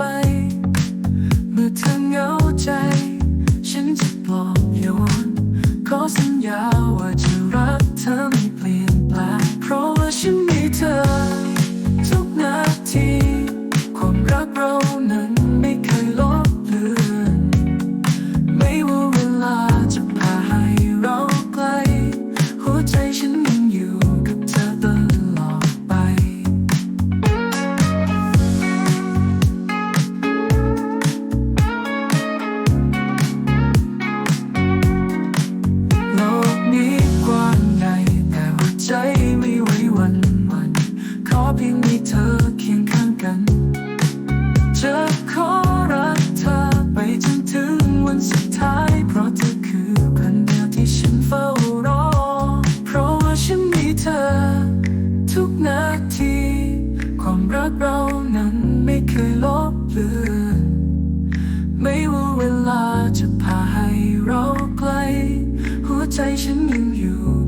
ไป เมื่อเธอเหงาใจ ฉันจะปลอบโยน ขอสัญญาว่าจะรักเธอ ทุกนาที ความรักเรานั้นไม่เคยลบเลือนไม่ว่าเวลาจะพาให้เราไกล หัวใจฉันยังอยู่